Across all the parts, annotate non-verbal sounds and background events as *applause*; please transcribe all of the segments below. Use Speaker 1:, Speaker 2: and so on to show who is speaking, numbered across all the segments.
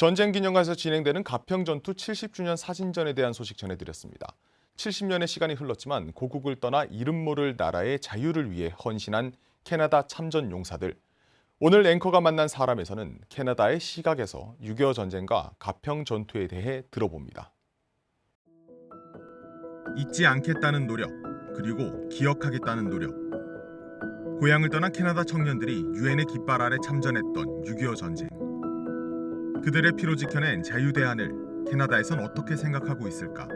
Speaker 1: 전쟁 기념관에서 진행되는 가평 전투 70주년 사진전에 대한 소식 전해드렸습니다. 70년의 시간이 흘렀지만 고국을 떠나 이름 모를 나라의 자유를 위해 헌신한 캐나다 참전 용사들. 오늘 앵커가 만난 사람에서는 캐나다의 시각에서 6.25 전쟁과 가평 전투에 대해 들어봅니다. 잊지 않겠다는 노력, 그리고 기억하겠다는 노력. 고향을 떠난 캐나다 청년들이 유엔의 깃발 아래 참전했던 6.25 전쟁. 그들의 피로 지켜낸 자유 대안을 캐나다에선 어떻게 생각하고 있을까?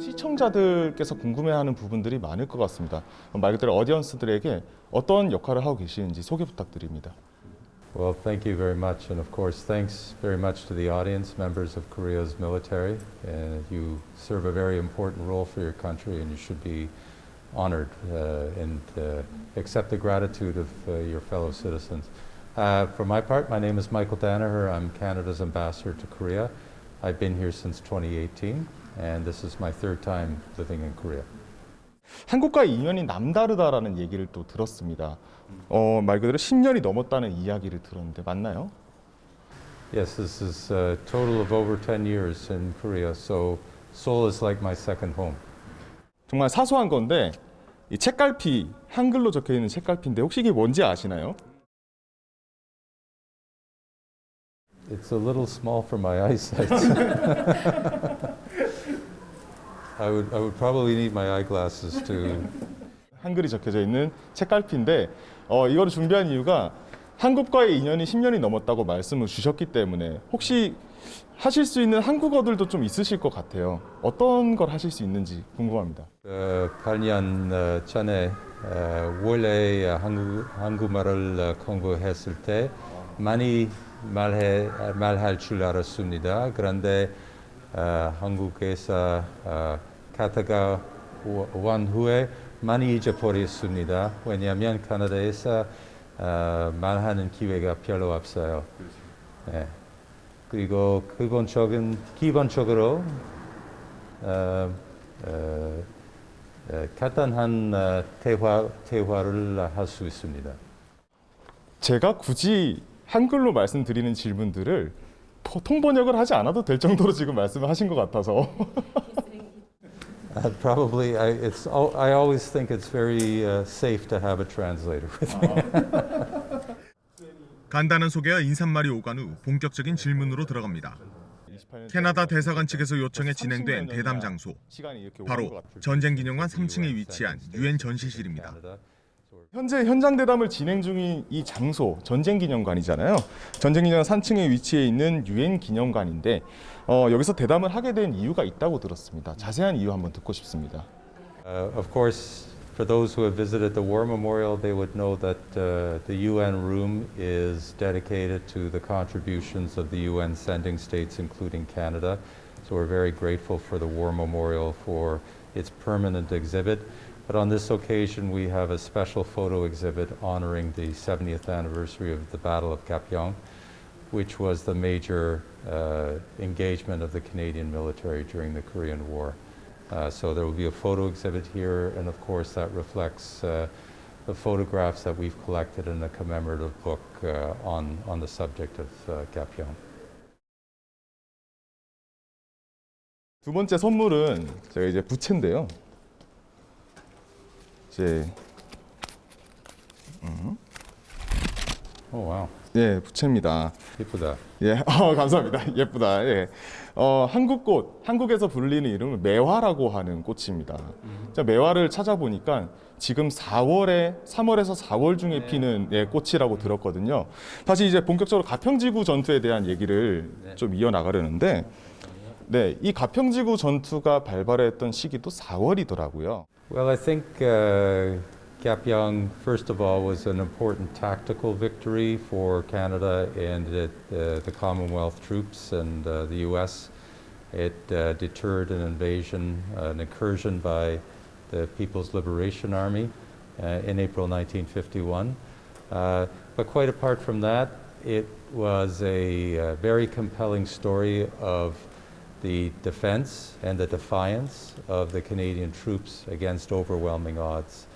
Speaker 1: 시청자들께서 궁금해하는 부분들이 많을 것 같습니다. 말 그대로 어디언스들에게 어떤 역할을 하고 계시는지 소개 부탁드립니다.
Speaker 2: Well, thank you very much, and of course, thanks very much to the audience, members of Korea's military. Uh, you serve a very important role for your country, and you should be honored uh, and uh, accept the gratitude of uh, your fellow citizens. Uh, for my part, my name is Michael Danaher. I'm Canada's ambassador to Korea. I've been here since 2018, and this is my third time living in Korea.
Speaker 1: 한국과의 인연이 남다르다라는 얘기를 또 들었습니다. 어, 말 그대로 10년이 넘었다는 이야기를 들었는데 맞나요?
Speaker 2: Yes, this is a total of over 10 years in Korea, so Seoul is like my second home.
Speaker 1: 정말 사소한 건데 이 책갈피 한글로 적혀 있는 책갈피인데 혹시 이게 뭔지 아시나요?
Speaker 2: It's a little small for my *laughs* eyesight. I would, I would probably need my eyeglasses to.
Speaker 1: 한글이 적혀져 있는 책갈피인데 어, 이거를 준비한 이유가 한국과의 인연이 10년이 넘었다고 말씀을 주셨기 때문에 혹시 하실 수 있는 한국어들도 좀 있으실 것 같아요. 어떤 걸 하실 수 있는지 궁금합니다.
Speaker 2: 어, 8년 어, 전에 어, 원래 한국, 한국말을 어, 공부했을 때 많이 말해, 말할 줄 알았습니다. 그런데 어, 한국에서 어, 갔다가 온 후에 많이 잊어버렸습니다. 왜냐하면 캐나다에서 어, 말하는 기회가 별로 없어요. 네. 그리고 기본적인 기본적으로 어, 어, 어, 간단한 어, 대화 대화를 할 수 있습니다.
Speaker 1: 제가 굳이 한글로 말씀드리는 질문들을 포- 통번역을 하지 않아도 될 정도로 지금 말씀을 하신 것 같아서 *laughs*
Speaker 2: Uh, probably, I, it's. al- I always think it's very uh, safe to have a translator with me. *laughs*
Speaker 1: 간단한 소개와 인사말이 오간 후 본격적인 질문으로 들어갑니다. 캐나다 대사관 측에서 요청해 진행된 대담 장소 바로 전쟁 기념관 3층에 위치한 유엔 전시실입니다. 현재 현장 대담을 진행 중인 이 장소 전쟁 기념관이잖아요. 전쟁 기념관 3층에 위치해 있는 유엔 기념관인데 어, 여기서 대담을 하게 된 이유가 있다고 들었습니다. 자세한 이유 한번 듣고 싶습니다.
Speaker 2: Uh, of course, for those who have visited the War Memorial, they would know that uh, the UN room is dedicated to the contributions of the UN sending states, including Canada. So we're very grateful for the War Memorial for its permanent exhibit. But on this occasion, we have a special photo exhibit honoring the 70th anniversary of the Battle of Kapyong, which was the major uh, engagement of the Canadian military during the Korean War. Uh, so there will be a photo exhibit here, and of course that reflects uh, the photographs that we've collected in a commemorative book uh, on, on the subject of uh, Gapyeong.
Speaker 1: 두 번째 선물은 제가 이제 부채인데요. 이제
Speaker 2: Oh wow,
Speaker 1: 예 부채입니다.
Speaker 2: 예쁘다.
Speaker 1: 예, *laughs* 어, 감사합니다. 예쁘다. 예. 어, 한국 꽃, 한국에서 불리는 이름은 매화라고 하는 꽃입니다. 자, 매화를 찾아보니까 지금 4월에 3월에서 4월 중에 피는 예, 꽃이라고 들었거든요. 다시 이제 본격적으로 가평지구 전투에 대한 얘기를 좀 이어 나가려는데, 네, 이 가평지구 전투가 발발했던 시기도 4월이더라고요.
Speaker 2: Well, I think uh, Gapyeong, first of all, was an important tactical victory for Canada and it, uh, the Commonwealth troops and uh, the U.S. It uh, deterred an invasion, an incursion by the People's Liberation Army uh, in April 1951. Uh, but quite apart from that, it was a uh, very compelling story of the defense and the defiance of the Canadian troops against overwhelming odds.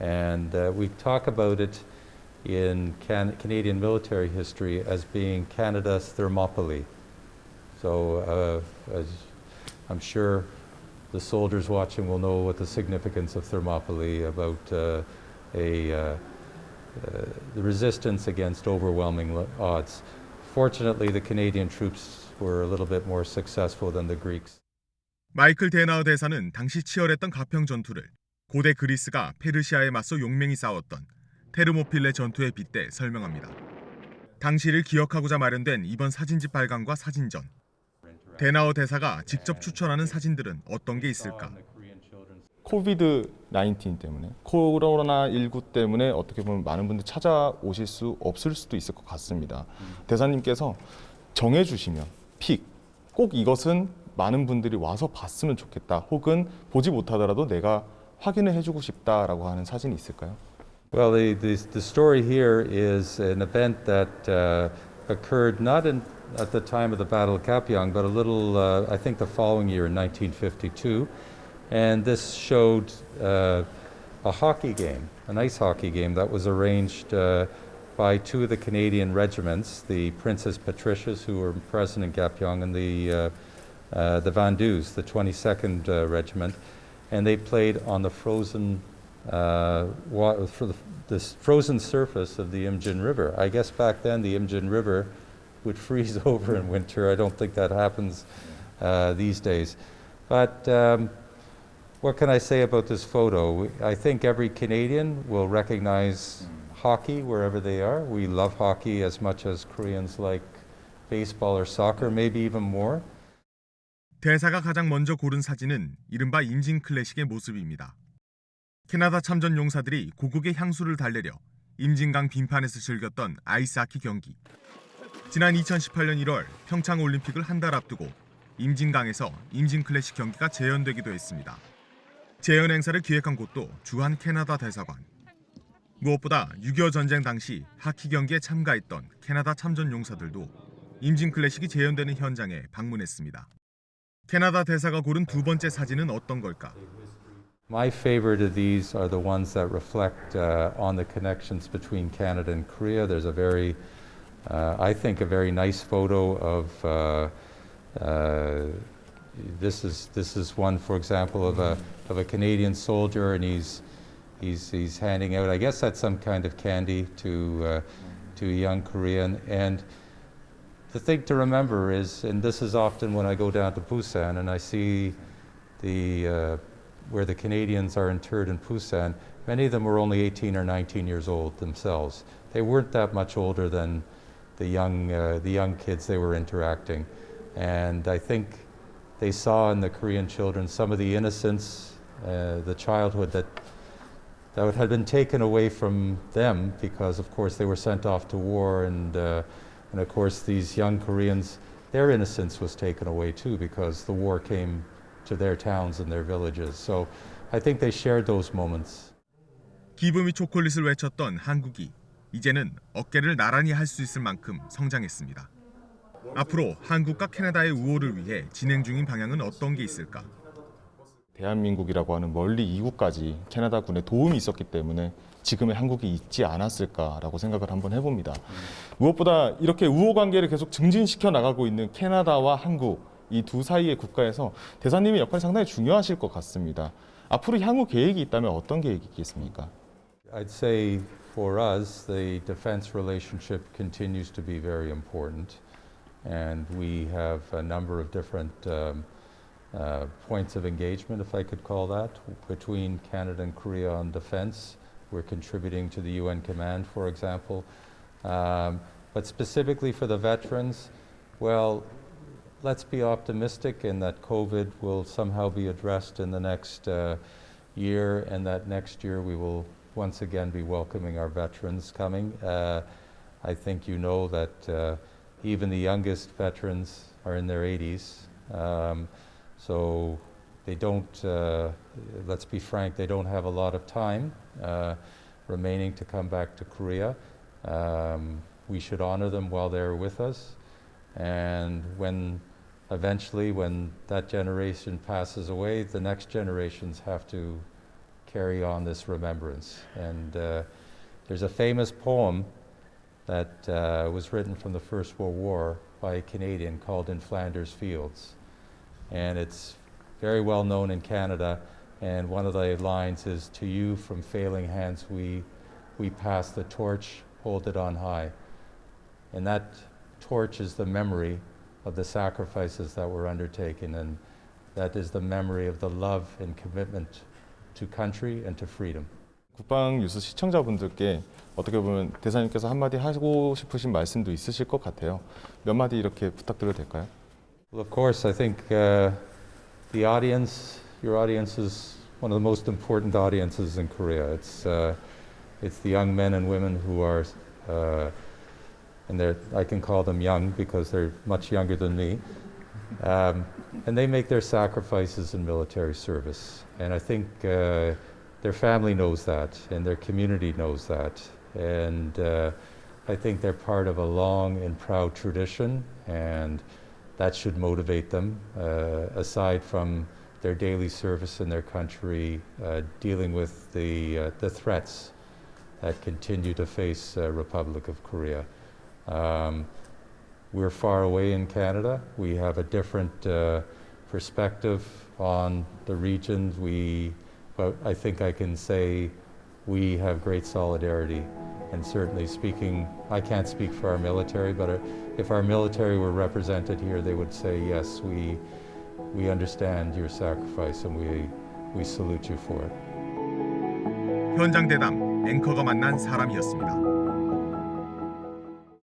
Speaker 2: And uh, we talk about it in can- Canadian military history as being Canada's Thermopylae. So uh, as I'm sure the soldiers watching will know what the significance of Thermopylae about uh, a uh, uh, the resistance against overwhelming lo- odds. Fortunately, the Canadian troops were a little bit more successful than the Greeks.
Speaker 3: 마이클 데나우 대사는 당시 치열했던 가평 전투를 고대 그리스가 페르시아에 맞서 용맹히 싸웠던 테르모필레 전투에 빗대 설명합니다. 당시를 기억하고자 마련된 이번 사진집 발간과 사진전. 데나우 대사가 직접 추천하는 사진들은 어떤 게 있을까?
Speaker 1: 코비드 19 때문에 코로나 19 때문에 어떻게 보면 많은 분들이 찾아오실 수 없을 수도 있을 것 같습니다. 대사님께서 정해 주시면 픽 꼭 이것은 많은 분들이 와서 봤으면 좋겠다. 혹은 보지 못하더라도 내가 확인을 해주고 싶다라고 하는 사진이 있을까요?
Speaker 2: Well, the, the, the story here is an event that uh, occurred not in, at the time of the Battle of Kapyong, but a little, uh, I think, the following year in 1952. And this showed uh, a hockey game, an ice hockey game that was arranged uh, by two of the Canadian regiments, the Princess Patricias, who were present in Gapyong, and the, uh, uh, the the 22nd uh, Regiment. And they played on the frozen uh, wa- for the, this frozen surface of the Imjin River. I guess back then the Imjin River would *laughs* freeze *laughs* over in winter. I don't think that happens uh, these days. But um, what can I say about this photo? I think every Canadian will recognize hockey wherever they are. We love hockey as much as Koreans like baseball or soccer, maybe even more.
Speaker 3: 대사가 가장 먼저 고른 사진은 이른바 임진 클래식의 모습입니다. 캐나다 참전 용사들이 고국의 향수를 달래려 임진강 빙판에서 즐겼던 아이스하키 경기. 지난 2018년 1월 평창 올림픽을 한 달 앞두고 임진강에서 임진 클래식 경기가 재현되기도 했습니다. 재현 행사를 기획한 곳도 주한 캐나다 대사관. 무엇보다 6.25 전쟁 당시 하키 경기에 참가했던 캐나다 참전 용사들도 임진 클래식이 재현되는 현장에 방문했습니다. 캐나다 대사가 고른 두 번째 사진은 어떤 걸까?
Speaker 2: My favorite of these are the ones that reflect uh, on the connections between Canada and Korea. There's a very, uh, I think, a very nice photo of. Uh, uh, this is this is one, for example, of a of a Canadian soldier, and he's he's he's handing out. I guess that's some kind of candy to uh, to a young Korean and. The thing to remember is, and this is often when I go down to Busan and I see the uh, where the Canadians are interred in Busan, many of them were only 18 or 19 years old themselves. They weren't that much older than the young, uh, the young kids they were interacting. And I think they saw in the Korean children some of the innocence, uh, the childhood that, that had been taken away from them because, of course, they were sent off to war. And, uh, and of course, these young Koreans, their innocence was taken away too because the war came to their towns and their villages. So I think they shared those moments.
Speaker 3: 기브미 초콜릿을 외쳤던 한국이 이제는 어깨를 나란히 할 수 있을 만큼 성장했습니다. 앞으로 한국과 캐나다의 우호를 위해 진행 중인 방향은 어떤 게 있을까?
Speaker 1: 대한민국이라고 하는 멀리 이국까지 캐나다 군의 도움이 있었기 때문에 지금의 한국이 있지 않았을까라고 생각을 한번 해봅니다. 무엇보다 이렇게 우호 관계를 계속 증진시켜 나가고 있는 캐나다와 한국 이 두 사이의 국가에서 대사님의 역할이 상당히 중요하실 것 같습니다. 앞으로 향후 계획이 있다면 어떤 계획이 있겠습니까?
Speaker 2: I'd say for us, the defense relationship continues to be very important. And we have a number of different um, uh, points of engagement, if I could call that, between Canada and Korea on defense. We're contributing to the UN command, for example. Um, but specifically for the veterans, well, let's be optimistic in that COVID will somehow be addressed in the next uh, year, and that next year we will once again be welcoming our veterans coming. Uh, I think you know that uh, even the youngest veterans are in their 80s. Um, so they don't, uh, let's be frank, they don't have a lot of time uh, remaining to come back to Korea. Um, we should honor them while they're with us. And when eventually, when that generation passes away, the next generations have to carry on this remembrance. And uh, There's a famous poem that uh, was written from the First World War by a Canadian called In Flanders Fields And it's very well known in Canada. And one of the lines is To you from failing hands we, we pass the torch, hold it on high. And that torch is the memory of the sacrifices that were undertaken. And that is the memory of the love and commitment to country and to freedom.
Speaker 1: 국방 뉴스 시청자분들께 어떻게 보면 대사님께서 한마디 하고 싶으신 말씀도 있으실 것 같아요. 몇 마디 이렇게 부탁드려도 될까요?
Speaker 2: Well, of course, I think uh, the audience, your audience is one of the most important audiences in Korea. It's, uh, it's the young men and women who are, uh, and they're, I can call them young because they're much younger than me. Um, and they make their sacrifices in military service. And I think uh, their family knows that, and their community knows that. And uh, I think they're part of a long and proud tradition, and that should motivate them, uh, aside from their daily service in their country, uh, dealing with the, uh, the threats that continue to face Republic of Korea. Um, we're far away in Canada. We have a different uh, perspective on the region. We, but I think I can say we have great solidarity And certainly speaking, I can't speak for our military, but uh, if our military were represented here, they would say, yes, we, we understand your sacrifice and we, we salute you for it.
Speaker 3: 현장 대담 앵커가 만난 사람이었습니다.